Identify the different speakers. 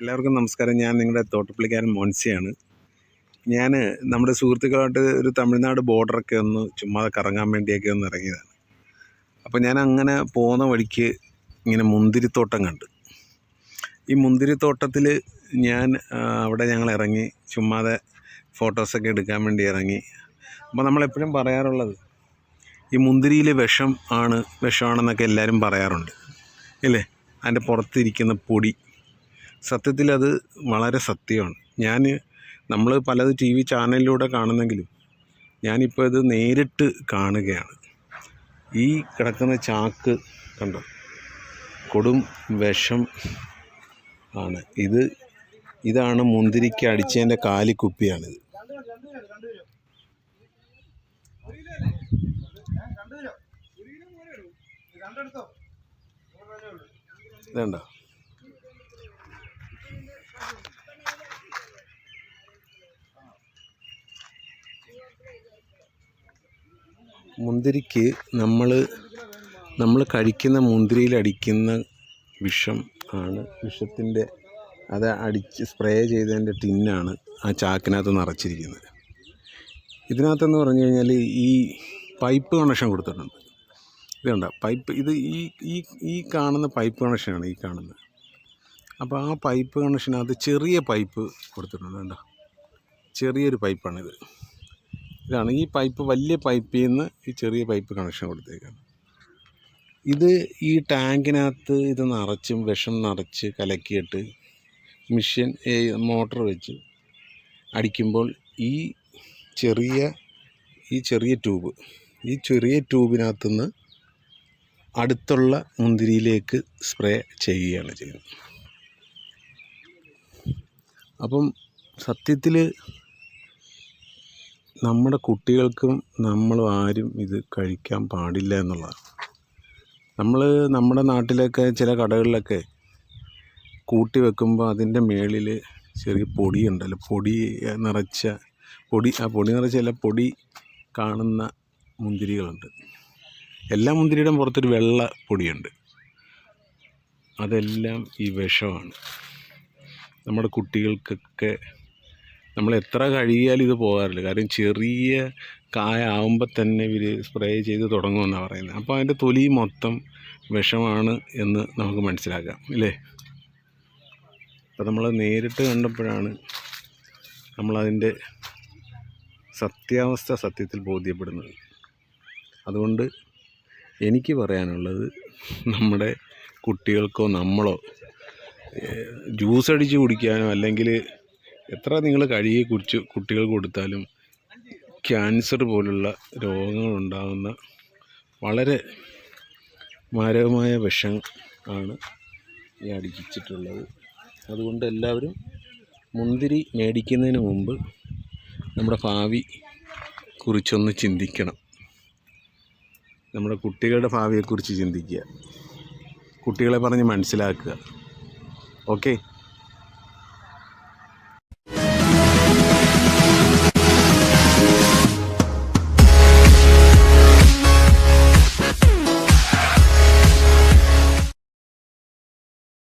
Speaker 1: എല്ലാവർക്കും നമസ്കാരം. ഞാൻ നിങ്ങളുടെ തോട്ടപ്പള്ളിക്കാരൻ മോൻസിയാണ്. ഞാൻ നമ്മുടെ സുഹൃത്തുക്കളായിട്ട് ഒരു തമിഴ്നാട് ബോർഡറൊക്കെ ഒന്ന് ചുമ്മാ കറങ്ങാൻ വേണ്ടിയൊക്കെ ഒന്ന് ഇറങ്ങിയതാണ്. അപ്പോൾ ഞാൻ അങ്ങനെ പോകുന്ന വഴിക്ക് ഇങ്ങനെ മുന്തിരിത്തോട്ടം കണ്ടു. ഈ മുന്തിരിത്തോട്ടത്തിൽ ഞാൻ അവിടെ ഞങ്ങൾ ഇറങ്ങി ചുമ്മാതെ ഫോട്ടോസൊക്കെ എടുക്കാൻ വേണ്ടി ഇറങ്ങി. അപ്പോൾ നമ്മളെപ്പോഴും പറയാറുള്ളത് ഈ മുന്തിരിയിൽ വിഷം ആണ് വിഷമാണെന്നൊക്കെ എല്ലാവരും പറയാറുണ്ട്. ഇല്ലേ? അതിന്റെ പുറത്തിരിക്കുന്ന പൊടി. സത്യത്തിൽ അത് വളരെ സത്യമാണ്. ഞാൻ നമ്മൾ പലത് ടി വി ചാനലിലൂടെ കാണുന്നെങ്കിലും ഞാനിപ്പോൾ ഇത് നേരിട്ട് കാണുകയാണ്. ഈ കിടക്കുന്ന ചാക്ക് കണ്ടോ? കൊടും വിഷം ആണ്. ഇത് ഇതാണ് മുന്തിരിക്ക് അടിച്ചതിന്റെ കാലിക്കുപ്പിയാണിത്. ഇതുണ്ടോ? മുന്തിരിക്ക് നമ്മൾ നമ്മൾ കഴിക്കുന്ന മുന്തിരിയിൽ അടിക്കുന്ന വിഷം ആണ്. വിഷത്തിന്റെ അത് അടിച്ച് സ്പ്രേ ചെയ്തതിന്റെ ടിന്നാണ് ആ ചാക്കിനകത്ത് നിറച്ചിരിക്കുന്നത്. ഇതിനകത്തെന്ന് പറഞ്ഞു കഴിഞ്ഞാൽ ഈ പൈപ്പ് കണക്ഷൻ കൊടുത്തിട്ടുണ്ട്. ഇതുണ്ട പൈപ്പ് ഇത് ഈ ഈ ഈ കാണുന്ന പൈപ്പ് കണക്ഷനാണ് ഈ കാണുന്നത്. അപ്പോൾ ആ പൈപ്പ് കണക്ഷനകത്ത് ചെറിയ പൈപ്പ് കൊടുത്തിട്ടുണ്ട് കണ്ടോ? ചെറിയൊരു പൈപ്പാണിത്. ഇതാണ് ഈ പൈപ്പ് വലിയ പൈപ്പിൽ നിന്ന് ഈ ചെറിയ പൈപ്പ് കണക്ഷൻ കൊടുത്തേക്കാണ്. ഇത് ഈ ടാങ്കിനകത്ത് ഇത് നിറച്ചും വിഷം നിറച്ച് കലക്കിയിട്ട് മിഷ്യൻ മോട്ടർ വെച്ച് അടിക്കുമ്പോൾ ഈ ചെറിയ ഈ ചെറിയ ട്യൂബ് ഈ ചെറിയ ട്യൂബിനകത്തുനിന്ന് അടുത്തുള്ള മുന്തിരിയിലേക്ക് സ്പ്രേ ചെയ്യുകയാണ് ചെയ്യുന്നത്. അപ്പം സത്യത്തിൽ നമ്മുടെ കുട്ടികൾക്കും നമ്മളും ആരും ഇത് കഴിക്കാൻ പാടില്ല എന്നുള്ളതാണ്. നമ്മൾ നമ്മുടെ നാട്ടിലൊക്കെ ചില കടകളിലൊക്കെ കൂട്ടി വെക്കുമ്പോൾ അതിന്റെ മേളിൽ ചെറിയ പൊടിയുണ്ടല്ലോ. പൊടി നിറച്ച പൊടി ആ പൊടി നിറച്ചല്ല പൊടി കാണുന്ന മുന്തിരികളുണ്ട്. എല്ലാ മുന്തിരിയുടെയും പുറത്തൊരു വെള്ള പൊടിയുണ്ട്. അതെല്ലാം ഈ വിഷമാണ്. നമ്മുടെ കുട്ടികൾക്കൊക്കെ നമ്മൾ എത്ര കഴുകിയാലും ഇത് പോകാറില്ല. കാര്യം ചെറിയ കായ ആവുമ്പോൾ തന്നെ ഇവർ സ്പ്രേ ചെയ്ത് തുടങ്ങുമെന്നാണ് പറയുന്നത്. അപ്പോൾ അതിന്റെ തൊലി മൊത്തം വിഷമാണ് എന്ന് നമുക്ക് മനസ്സിലാക്കാം. ഇല്ലേ? അപ്പോൾ നമ്മൾ നേരിട്ട് കണ്ടപ്പോഴാണ് നമ്മളതിന്റെ സത്യാവസ്ഥ സത്യത്തിൽ ബോധ്യപ്പെടുന്നത്. അതുകൊണ്ട് എനിക്ക് പറയാനുള്ളത് നമ്മുടെ കുട്ടികൾക്കോ നമ്മളോ ജ്യൂസ് അടിച്ച് കുടിക്കാനോ അല്ലെങ്കിൽ എത്ര നിങ്ങൾ കഴുകി കുറിച്ച് കുട്ടികൾ കൊടുത്താലും ക്യാൻസർ പോലുള്ള രോഗങ്ങളുണ്ടാകുന്ന വളരെ മാരകമായ വിഷം ആണ് ഈ അടിച്ചിട്ടുള്ളത്. അതുകൊണ്ട് എല്ലാവരും മുന്തിരി മേടിക്കുന്നതിന് മുമ്പ് നമ്മുടെ ഭാവി കുറിച്ചൊന്ന് ചിന്തിക്കണം. നമ്മുടെ കുട്ടികളുടെ ഭാവിയെക്കുറിച്ച് ചിന്തിക്കുക. കുട്ടികളെ പറഞ്ഞ് മനസ്സിലാക്കുക. ഓക്കെ?